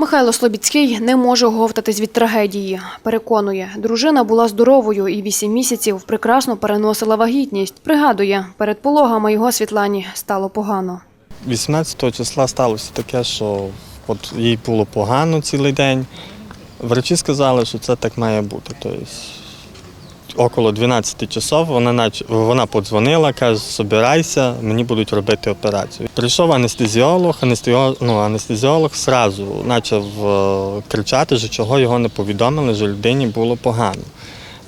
Михайло Слобідський не може оговтатись від трагедії. Переконує, дружина була здоровою і вісім місяців прекрасно переносила вагітність. Пригадує, перед пологами його Світлані стало погано. 18 числа сталося таке, що от їй було погано цілий день. Врачі сказали, що це так має бути. Тобто, около 12 часов вона, вона подзвонила, каже, собирайся, мені будуть робити операцію. Прийшов анестезіолог, анестезіолог, ну, анестезіолог сразу почав е, кричати, що чого його не повідомили, що людині було погано.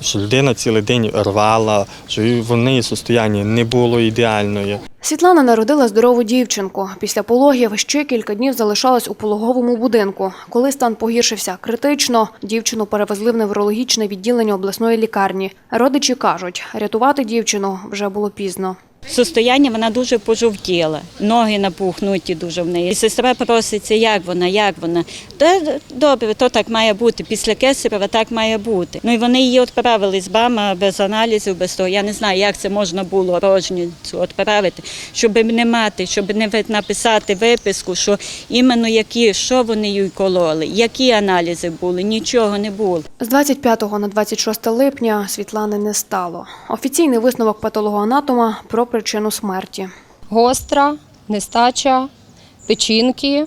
Що людина цілий день рвала, що в неї состояння не було ідеальної. Світлана народила здорову дівчинку. Після пологів ще кілька днів залишалась у пологовому будинку. Коли стан погіршився критично, дівчину перевезли в неврологічне відділення обласної лікарні. Родичі кажуть, рятувати дівчину вже було пізно. Состояння вона дуже пожовтіла, ноги напухнуті дуже в неї. Сестра проситься, як вона, як вона. Та добре, то так має бути. Після кесарева так має бути. Ну і вони її відправили з БАМа без аналізів, без того. Я не знаю, як це можна було рожницю відправити, щоб не мати, щоб не написати виписку, що іменно які, що вони їй кололи, які аналізи були, нічого не було. З 25 на 26 липня Світлани не стало. Офіційний висновок патологоанатома про причину смерті. гостра нестача печінки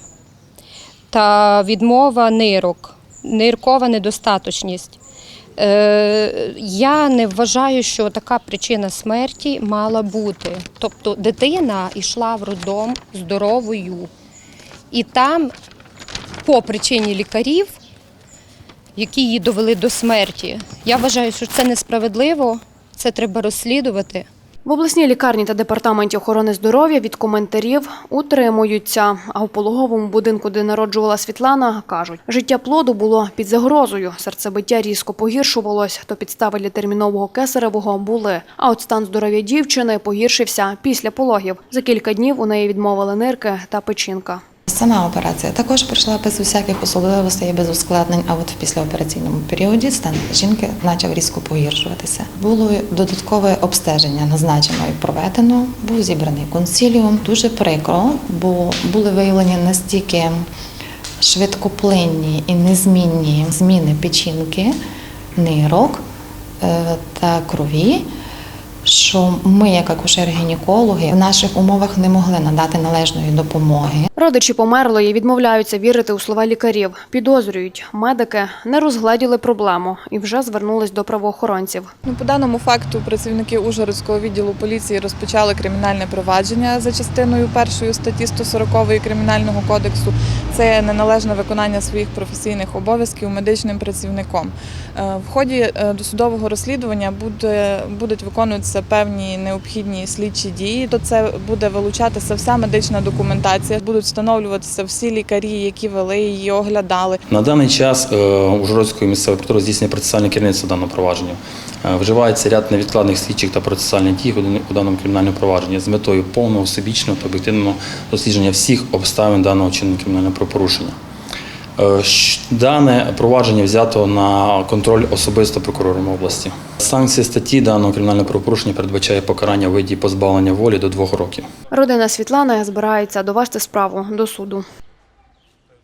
та відмова нирок, ниркова недостаточність. Е, я не вважаю, що така причина смерті мала бути. Тобто дитина йшла в роддом здоровою. І там, по причині лікарів, які її довели до смерті, я вважаю, що це несправедливо, це треба розслідувати. В обласній лікарні та департаменті охорони здоров'я від коментарів утримуються. А у пологовому будинку, де народжувала Світлана, кажуть, життя плоду було під загрозою. Серцебиття різко погіршувалось, то підстави для термінового кесаревого були. А от стан здоров'я дівчини погіршився після пологів. За кілька днів у неї відмовили нирки та печінка. Сама операція також пройшла без усяких особливостей без ускладнень, а от в післяопераційному періоді стан жінки почав різко погіршуватися. Було додаткове обстеження назначено і проведено, був зібраний консиліум. Дуже прикро, бо були виявлені настільки швидкоплинні і незмінні зміни печінки, нирок е, та крові що ми, як акушер-гінекологи, в наших умовах не могли надати належної допомоги. Родичі померлої відмовляються вірити у слова лікарів. Підозрюють, медики не розгледіли проблему і вже звернулись до правоохоронців. Ну, по даному факту працівники Ужгородського відділу поліції розпочали кримінальне провадження за частиною першої статті 140 Кримінального кодексу. Це неналежне виконання своїх професійних обов'язків медичним працівником. Е, В ході е, досудового розслідування буде, будуть виконуватися певні необхідні слідчі дії. То це буде вилучатися вся медична документація, будуть встановлюватися всі лікарі, які вели її, оглядали. На даний час е, Ужгородською місцевою прокуратурою здійснює процесуальне керівництво даного провадження. Е, Вживається ряд невідкладних слідчих та процесуальних дій у у даному кримінальному провадженні з метою повного всебічного та об'єктивного дослідження всіх обставин даного чинного кримінального правопорушення. Е, Дане провадження взято на контроль особисто прокурором області. Санкції статті даного кримінального правопорушення передбачає покарання виді позбавлення волі до двох років. Родина Світлани збирається довести справу до суду.